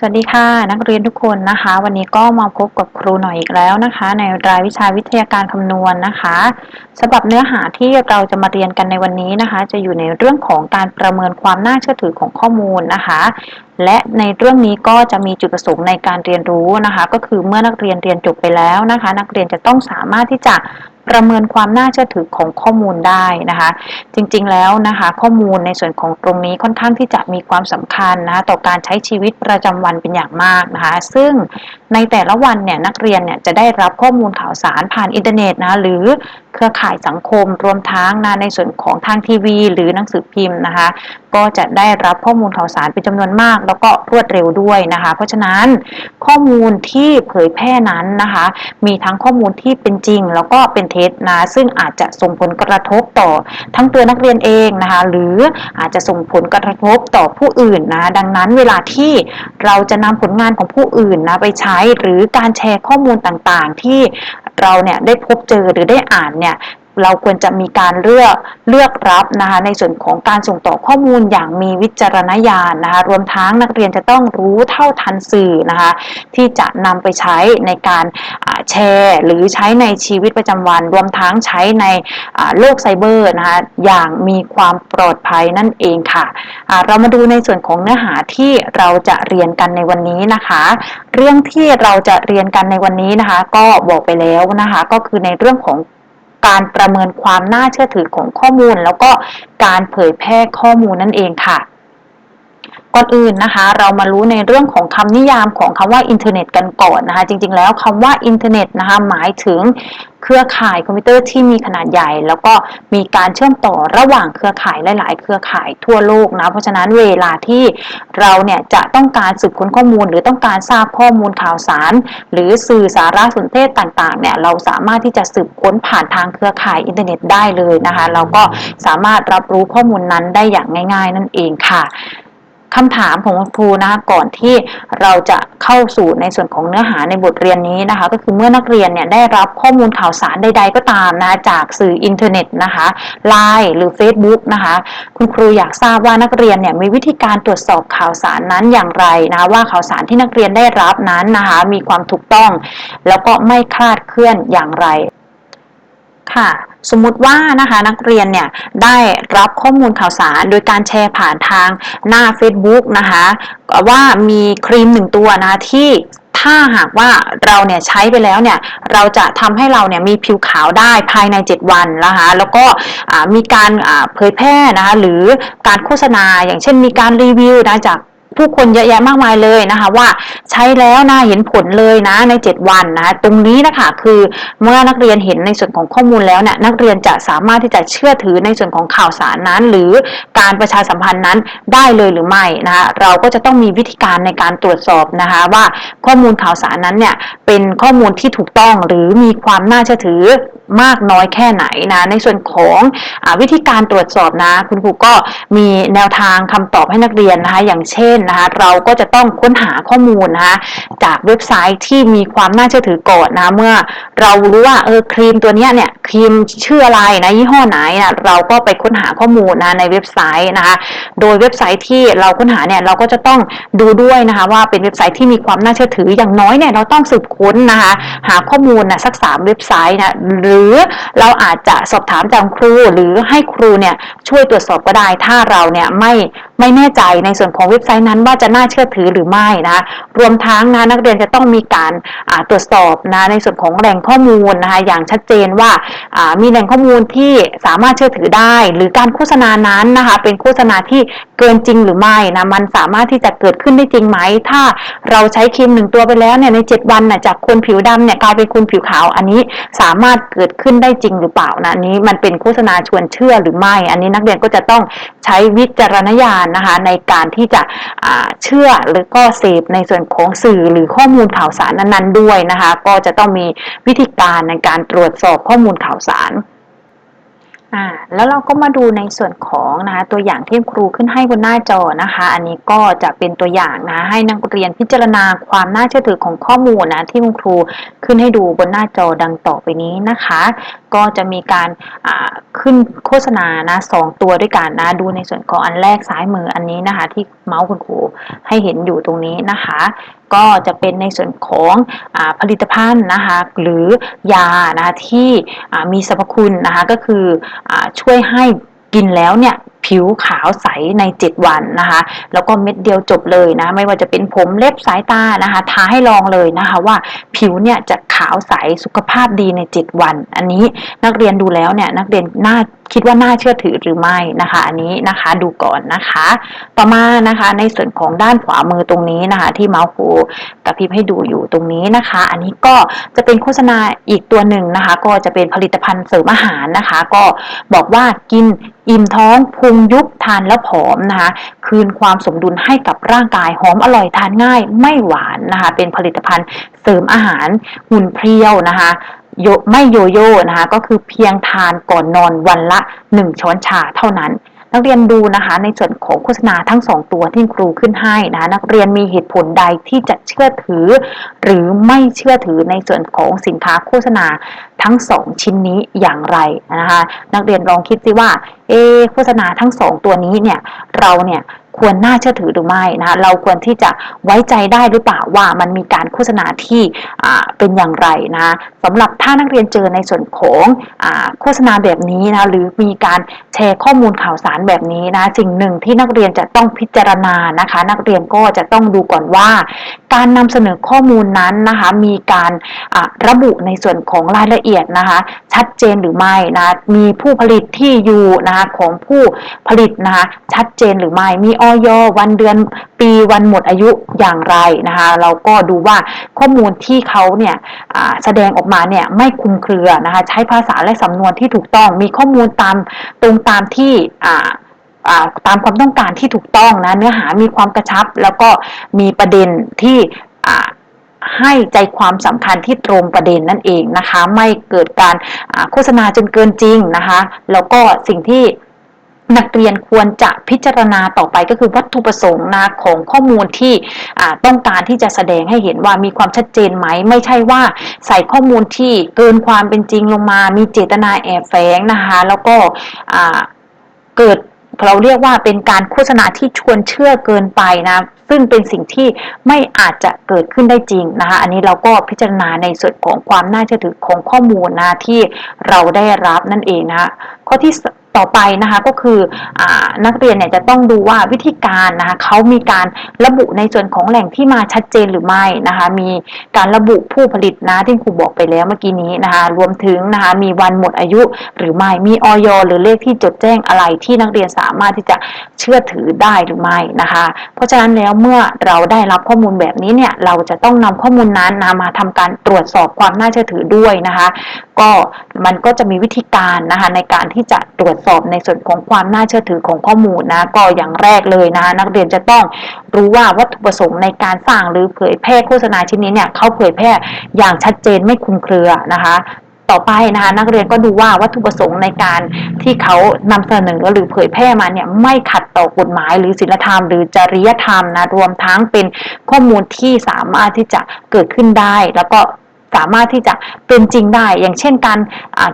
สวัสดีค่ะ นักเรียนทุกคนนะคะ วันนี้ก็มาพบกับครูหน่อยอีกแล้วนะคะ ในรายวิชาวิทยาการคำนวณนะคะสำหรับเนื้อหาที่เราจะมาเรียนกันในวันนี้นะคะ จะอยู่ในเรื่องของการประเมินความน่าเชื่อถือของข้อมูลนะคะ และในเรื่องนี้ก็จะมีจุดประสงค์ในการเรียนรู้นะคะ ก็คือเมื่อนักเรียนเรียนจบไปแล้วนะคะ นักเรียนจะต้องสามารถที่จะ ประเมินความน่าเชื่อถือของข้อมูลได้นะคะ จริงๆแล้วนะคะข้อมูลในส่วนของตรงนี้ค่อนข้างที่จะมีความสำคัญนะต่อการใช้ชีวิตประจำวันเป็นอย่างมากนะคะซึ่งในแต่ละวันเนี่ยนักเรียนเนี่ยจะได้รับข้อมูลข่าวสารผ่านอินเทอร์เน็ตนะหรือเครือข่ายสังคมรวมทั้งนะในส่วนของทางทีวี หรือหนังสือพิมพ์นะคะก็จะได้รับข้อมูลข่าวสารเป็นจำนวนมาก แล้วก็รวดเร็วด้วยนะคะ เพราะฉะนั้นข้อมูลที่เผยแพร่นั้นนะคะ มีทั้งข้อมูลที่เป็นจริง แล้วก็เป็นเท็จนะซึ่งอาจจะส่งผลกระทบต่อทั้งตัวนักเรียนเองนะคะ หรืออาจจะส่งผลกระทบต่อผู้อื่นนะดังนั้นเวลาที่เราจะนำผลงานของผู้อื่นนะไปใช้หรือการแชร์ข้อมูลต่างๆ ที่เราเนี่ยได้พบเจอหรือได้อ่านเนี่ย เราควรจะมีการเลือกเลือกรับนะคะในส่วนของการส่งต่อข้อมูลอย่างมีวิจารณญาณนะคะรวมทั้งนักเรียนจะต้องรู้เท่าทันสื่อนะคะที่จะนำไปใช้ในการแชร์ หรือใช้ในชีวิตประจำวัน รวมทั้งใช้ในโลกไซเบอร์นะคะอย่างมีความปลอดภัยนั่นเองค่ะเรามาดูในส่วนของเนื้อหาที่เราจะเรียนกันในวันนี้นะคะ เรื่องที่เราจะเรียนกันในวันนี้นะคะ ก็บอกไปแล้วนะคะ ก็คือในเรื่องของ การประเมินความน่าเชื่อถือของข้อมูล แล้วก็การเผยแพร่ข้อมูลนั่นเองค่ะ ก่อนอื่นนะคะ เรามารู้ในเรื่องของคำนิยามของคำว่าอินเทอร์เน็ตกันก่อนนะคะ จริงๆ แล้วคำว่าอินเทอร์เน็ตนะคะหมายถึงเครือข่ายคอมพิวเตอร์ที่มีขนาดใหญ่ แล้วก็มีการเชื่อมต่อระหว่างเครือข่ายหลาย ๆ เครือข่ายทั่วโลกนะเพราะฉะนั้นเวลาที่เราเนี่ยจะต้องการสืบค้นข้อมูล หรือต้องการทราบข้อมูลข่าวสาร หรือสื่อสารสนเทศต่าง ๆ เนี่ยเราสามารถที่จะสืบค้นผ่านทางเครือข่ายอินเทอร์เน็ตได้เลยนะคะ เราก็สามารถรับรู้ข้อมูลนั้นได้อย่างง่าย ๆ นั่นเองค่ะ คำถามของครูนะคะก่อนที่เราจะเข้าสู่ในส่วนของเนื้อหาในบทเรียนนี้นะคะ ก็คือเมื่อนักเรียนเนี่ยได้รับข้อมูลข่าวสารใด ๆ ก็ตามนะจากสื่ออินเทอร์เน็ตนะคะไลน์หรือ Facebook นะคะคุณครูอยากทราบว่านักเรียนเนี่ยมีวิธีการตรวจสอบข่าวสารนั้นอย่างไรนะว่าข่าวสารที่นักเรียนได้รับนั้นนะคะมีความถูกต้อง แล้วก็ไม่คลาดเคลื่อนอย่างไรค่ะ สมมุติว่านะคะนักเรียนเนี่ยได้รับข้อมูลข่าวสารโดยการแชร์ผ่านทางหน้า Facebook นะคะว่ามีครีมหนึ่งตัวนะที่ถ้าหากว่าเราเนี่ยใช้ไปแล้วเนี่ยเราจะทำให้เราเนี่ยมีผิวขาวได้ภายใน 7 วันนะคะแล้วก็มีการเผยแพร่นะคะหรือการโฆษณาอย่างเช่นมีการรีวิวนะจาก ผู้คนเยอะแยะมากมายเลยนะคะ ว่าใช้แล้วนะเห็นผลเลยนะใน 7 วันนะตรงนี้นะคะคือเมื่อนักเรียนเห็นในส่วนของข้อมูลแล้วเนี่ยนักเรียนจะสามารถที่จะเชื่อถือในส่วนของข่าวสารนั้น หรือการประชาสัมพันธ์นั้นได้เลยหรือไม่นะคะเราก็จะต้องมีวิธีการในการตรวจสอบนะคะว่าข้อมูลข่าวสารนั้นเนี่ยเป็นข้อมูลที่ถูกต้องหรือมีความน่าเชื่อถือมากน้อยแค่ไหนนะในส่วนของอวิธีการตรวจสอบนะ คุณครูก็มีแนวทางคำตอบให้นักเรียนนะคะอย่างเช่นนะคะเราก็จะต้องค้นหาข้อมูลนะคะจากเว็บไซต์ที่มีความน่าเชื่อถือก่อนนะเมื่อเรารู้ว่าเออครีมตัวนี้เนี่ยครีมชื่ออะไรนะยี่ห้อไหนนะเราก็ไปค้นหาข้อมูลนะในเว็บไซต์นะคะโดยเว็บไซต์ที่เราค้นหาเนี่ยเราก็จะต้องดูด้วยนะคะว่าเป็นเว็บไซต์ที่มีความน่าเชื่อถืออย่างน้อยเนี่ยเราต้องสืบค้นนะคะหาข้อมูลนะสักสามเว็บไซต์นะหรือเราอาจจะสอบถามจากครูหรือให้ครูเนี่ยช่วยตรวจสอบก็ได้ ถ้าเราเนี่ยไม่ ไม่แน่ใจในส่วนของเว็บไซต์นั้นว่าจะน่าเชื่อถือหรือไม่นะรวมทั้งนะนักเรียนจะต้องมีการตรวจสอบนะในส่วนของแหล่งข้อมูลนะคะอย่างชัดเจนว่ามีแหล่งข้อมูลที่สามารถเชื่อถือได้ หรือการโฆษณานั้นนะคะเป็นโฆษณาที่เกินจริงหรือไม่นะมันสามารถที่จะเกิดขึ้นได้จริงไหม ถ้าเราใช้ครีมหนึ่งตัวไปแล้วเนี่ยใน 7 วันนะจากคนผิวดำเนี่ยกลายเป็นคนผิวขาวอันนี้สามารถเกิดขึ้นได้จริงหรือเปล่านะนี้มันเป็นโฆษณาชวนเชื่อหรือไม่ อันนี้นักเรียนก็จะต้องใช้วิจารณญาณนะคะในการที่จะเชื่อหรือก็เสพในส่วนของสื่อหรือข้อมูลข่าวสารนั้นๆด้วยนะคะก็จะต้องมีวิธีการในการตรวจสอบข้อมูลข่าวสาร อ่าแล้วเราก็มาดูในส่วนของนะคะตัวอย่างที่ครูขึ้นให้บนหน้าจอนะคะ อันนี้ก็จะเป็นตัวอย่างนะให้นักเรียนพิจารณาความน่าเชื่อถือของข้อมูลนะที่คุณครูขึ้นให้ดูบนหน้าจอดังต่อไปนี้นะคะ ก็จะมีการขึ้นโฆษณานะสองตัวด้วยกันนะดูในส่วนของอันแรกซ้ายมืออันนี้นะคะ ที่เมาส์คุณครูให้เห็นอยู่ตรงนี้นะคะ ก็จะเป็นในส่วนของอผลิตภัณฑ์นะคะหรือยานะคะที่มีสรรพคุณนะคะก็คืออช่วยให้กินแล้วเนี่ยผิวขาวใสใน 7 วันนะคะ แล้วก็เม็ดเดียวจบเลยนะ ไม่ว่าจะเป็นผมเล็บสายตานะคะทาให้ลองเลยนะคะว่าผิวเนี่ยจะขาวใสสุขภาพดีใน 7 วัน อันนี้นักเรียนดูแล้วเนี่ยนักเรียนน่า คิดว่าน่าเชื่อถือหรือไม่นะคะ อันนี้นะคะดูก่อนนะคะ ต่อมานะคะในส่วนของด้านขวามือตรงนี้นะคะ ที่เมาส์ครูกระพริบให้ดูอยู่ตรงนี้นะคะ อันนี้ก็จะเป็นโฆษณาอีกตัวหนึ่งนะคะ ก็จะเป็นผลิตภัณฑ์เสริมอาหารนะคะ ก็บอกว่ากินอิ่มท้องพุงยุบทานแล้วผอมนะคะคืนความสมดุลให้กับร่างกายหอมอร่อยทานง่ายไม่หวานนะคะ เป็นผลิตภัณฑ์เสริมอาหารหุ่นเพรียวนะคะ โยไม่โยโย่นะคะก็คือเพียงทานก่อนนอนวันละ 1 ช้อนชาเท่านั้น นักเรียนดูนะคะในส่วนของโฆษณาทั้ง 2 ตัวที่ครูขึ้นให้นะนักเรียนมีเหตุผลใดที่จะเชื่อถือ หรือไม่เชื่อถือในส่วนของสินค้าโฆษณาทั้ง 2 ชิ้นนี้อย่างไรนะคะนักเรียนลองคิดสิว่าเอโฆษณาทั้ง 2 ตัวนี้เนี่ยเราเนี่ย ควรน่าเชื่อถือหรือไม่นะคะเราควรที่จะไว้ใจได้หรือเปล่าว่ามันมีการโฆษณาที่เป็นอย่างไรนะสำหรับถ้านักเรียนเจอในส่วนของโฆษณาแบบนี้นะหรือมีการแชร์ข้อมูลข่าวสารแบบนี้นะสิ่งหนึ่งที่นักเรียนจะต้องพิจารณานะคะ นักเรียนก็จะต้องดูก่อนว่า การนำเสนอข้อมูลนั้นนะคะมีการระบุในส่วนของรายละเอียดนะคะชัดเจนหรือไม่นะมีผู้ผลิตที่อยู่นะคะของผู้ผลิตนะคะชัดเจนหรือไม่มีออยวันเดือนปีวันหมดอายุอย่างไรนะคะเราก็ดูว่าข้อมูลที่เขาเนี่ยแสดงออกมาเนี่ยไม่คุมเครือนะคะใช้ภาษาและสำนวนที่ถูกต้องมีข้อมูลตามตรงตามที่ตามความต้องการที่ถูกต้องนะเนื้อหามีความกระชับ แล้วก็มีประเด็นที่ให้ใจความสำคัญที่ตรงประเด็นนั่นเองนะคะ ไม่เกิดการโฆษณาจนเกินจริงนะคะ แล้วก็สิ่งที่ นักเรียนควรจะพิจารณาต่อไปก็คือวัตถุประสงค์นะของข้อมูลที่ต้องการที่จะแสดงให้เห็นว่ามีความชัดเจนไหม ไม่ใช่ว่าใส่ข้อมูลที่เกินความเป็นจริงลงมา มีเจตนาแอบแฝงนะคะแล้วก็เกิดเราเรียกว่าเป็นการโฆษณาที่ชวนเชื่อเกินไปนะ ซึ่งเป็นสิ่งที่ไม่อาจจะเกิดขึ้นได้จริงนะคะ อันนี้เราก็พิจารณาในส่วนของความน่าเชื่อถือของข้อมูลนะที่เราได้รับนั่นเองนะข้อที่ ต่อไปนะคะก็คืออนักเรียนเนี่ยจะต้องดูว่าวิธีการนะคะเขามีการระบุในส่วนของแหล่งที่มาชัดเจนหรือไม่นะคะมีการระบุผู้ผลิตนะที่ครูบอกไปแล้วเมื่อกี้นี้นะคะรวมถึงนะคะมีวันหมดอายุหรือไม่มีออยหรือเลขที่จดแจ้งอะไรที่นักเรียนสามารถที่จะเชื่อถือได้หรือไม่นะคะเพราะฉะนั้นแล้วเมื่อเราได้รับข้อมูลแบบนี้เนี่ยเราจะต้องนำข้อมูลนั้นนะมาทำการตรวจสอบความน่าเชื่อถือด้วยนะคะก็มันก็จะมีวิธีการนะคะในการที่จะตรวจสอบในส่วนของความน่าเชื่อถือของข้อมูลนะ ก็อย่างแรกเลยนะ นักเรียนจะต้องรู้ว่าวัตถุประสงค์ในการสร้างหรือเผยแพร่โฆษณาชิ้นนี้เนี่ยเขาเผยแพร่อย่างชัดเจนไม่คลุมเครือนะคะต่อไปนะคะนักเรียนก็ดูว่าวัตถุประสงค์ในการที่เขานำเสนอหรือเผยแพร่มาเนี่ยไม่ขัดต่อกฎหมายหรือศีลธรรม หรือจริยธรรมนะรวมทั้งเป็นข้อมูลที่สามารถที่จะเกิดขึ้นได้ แล้วก็ สามารถที่จะเป็นจริงได้ อย่างเช่นการ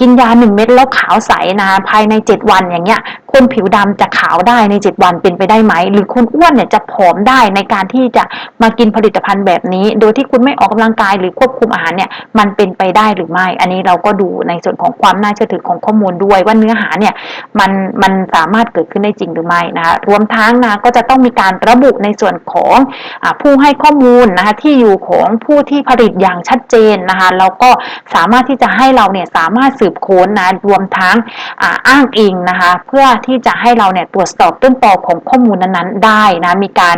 กินยาหนึ่งเม็ดแล้วขาวใสนะภายใน 7 วันอย่างเงี้ยคนผิวดำจะขาวได้ใน 7 วันเป็นไปได้ไหม หรือคนอ้วนเนี่ยจะผอมได้ในการที่จะมากินผลิตภัณฑ์แบบนี้ โดยที่คุณไม่ออกกำลังกายหรือควบคุมอาหารเนี่ยมันเป็นไปได้หรือไม่ อันนี้เราก็ดูในส่วนของความน่าเชื่อถือของข้อมูลด้วย ว่าเนื้อหาเนี่ยมันมันสามารถเกิดขึ้นได้จริงหรือไม่นะคะรวมทั้งนะก็จะต้องมีการระบุในส่วนของอผู้ให้ข้อมูลนะคะที่อยู่ของผู้ที่ผลิตอย่างชัดเจนนะคะเราก็สามารถที่จะให้เราเนี่ยสามารถสืบค้นนะรวมทั้งอ้างอิงนะคะเพื่อที่จะให้เราเนี่ยตรวจสอบต้นตอของข้อมูลนั้นๆได้นะมีการ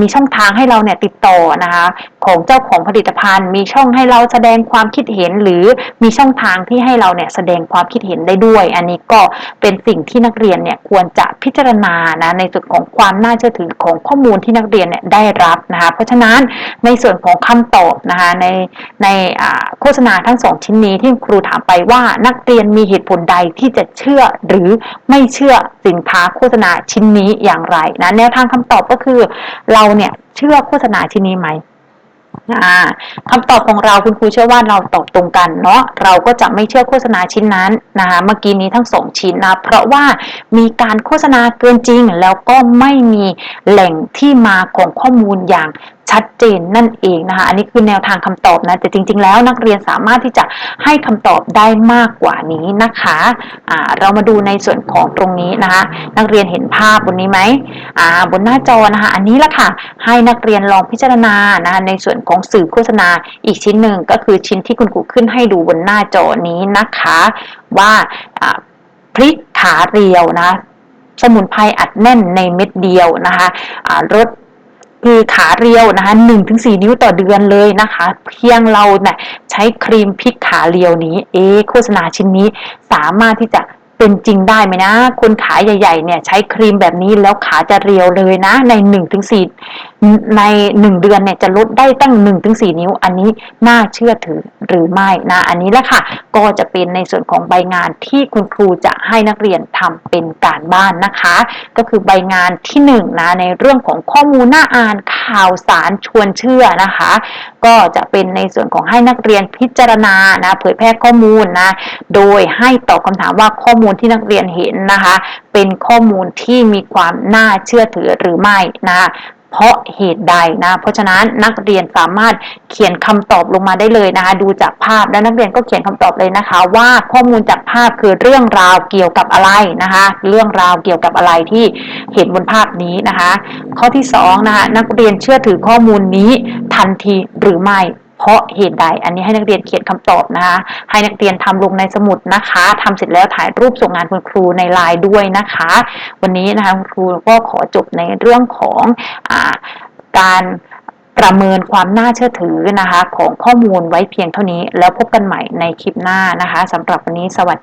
มีช่องทางให้เราเนี่ยติดต่อนะคะของเจ้าของผลิตภัณฑ์ มีช่องให้เราแสดงความคิดเห็น หรือมีช่องทางที่ให้เราเนี่ยแสดงความคิดเห็นได้ด้วย อันนี้ก็เป็นสิ่งที่นักเรียนเนี่ยควรจะพิจารณานะในส่วนของความน่าเชื่อถือของข้อมูลที่นักเรียนเนี่ยได้รับนะคะเพราะฉะนั้นในส่วนของคำตอบนะคะในในโฆษณาทั้งสองชิ้นนี้ที่ครูถามไปว่านักเรียนมีเหตุผลใดที่จะเชื่อหรือไม่เชื่อสินค้าโฆษณาชิ้นนี้อย่างไรนะแนวทางคำตอบก็คือเราเนี่ยเชื่อโฆษณาชิ้นนี้ไหมอ่าคำตอบของเราคุณครูเชื่อว่าเราตอบตรงกันเนาะเราก็จะไม่เชื่อโฆษณาชิ้นนั้นนะคะเมื่อกี้นี้ทั้งสองชิ้นนะเพราะว่ามีการโฆษณาเกินจริง แล้วก็ไม่มีแหล่งที่มาของข้อมูลอย่าง ชัดเจนนั่นเองนะคะ อันนี้คือแนวทางคำตอบนะ แต่จริง ๆ แล้วนักเรียนสามารถที่จะให้คำตอบได้มากกว่านี้นะคะอ่าเรามาดูในส่วนของตรงนี้นะคะ นักเรียนเห็นภาพบนนี้ไหมบนหน้าจอนะคะ อันนี้ละค่ะ ให้นักเรียนลองพิจารณานะคะในส่วนของสื่อโฆษณาอีกชิ้นหนึ่งก็คือชิ้นที่คุณครูขึ้นให้ดูบนหน้าจอนี้นะคะ ว่าพริกขาเรียวนะสมุนไพรอัดแน่นในเม็ดเดียวนะคะรส คือขาเรียวนะคะหนึ่งถึงสี่นิ้วต่อเดือนเลยนะคะ เพียงเราเนี่ยใช้ครีมพริกขาเรียวนี้ เอโฆษณาชิ้นนี้สามารถที่จะ เป็นจริงได้ไหมนะ คนขาใหญ่ ๆ เนี่ย ใช้ครีมแบบนี้แล้วขาจะเรียวเลยนะ ใน1นถึงสใน 1 เดือนเนี่ยจะลดได้ตั้ง1นถึงสนิ้ว อันนี้น่าเชื่อถือหรือไม่นะอันนี้แหละค่ะ ก็จะเป็นในส่วนของใบงานที่คุณครูจะให้นักเรียนทำเป็นการบ้านนะคะ ก็คือใบงานที่1นนะในเรื่องของข้อมูลน่าอ่านข่าวสารชวนเชื่อนะคะ ก็จะเป็นในส่วนของให้นักเรียนพิจารณานะเผยแพร่ข้อมูลนะโดยให้ตอบคำถามว่าข้อมูลที่นักเรียนเห็นนะคะ เป็นข้อมูลที่มีความน่าเชื่อถือหรือไม่นะ เพราะเหตุใดนะ เพราะฉะนั้นนักเรียนสามารถเขียนคำตอบลงมาได้เลยนะคะ ดูจากภาพแล้วนักเรียนก็เขียนคำตอบเลยนะคะ ว่าข้อมูลจากภาพคือเรื่องราวเกี่ยวกับอะไรนะคะ เรื่องราวเกี่ยวกับอะไรที่เห็นบนภาพนี้นะคะ ข้อที่2นะคะนักเรียนเชื่อถือข้อมูลนี้ทันทีหรือไม่ ราะเหตุใด อันนี้ให้นักเรียนเขียนคำตอบนะคะ ให้นักเรียนทำลงในสมุดนะคะทำเสร็จแล้วถ่ายรูปส่งงานคุณครูในไลน์ด้วยนะคะ วันนี้นะคะคุณครูก็ขอจบในเรื่องของอการประเมินความน่าเชื่อถือนะคะ ของข้อมูลไว้เพียงเท่านี้ แล้วพบกันใหม่ในคลิปหน้านะคะสำหรับวันนี้สวัสดี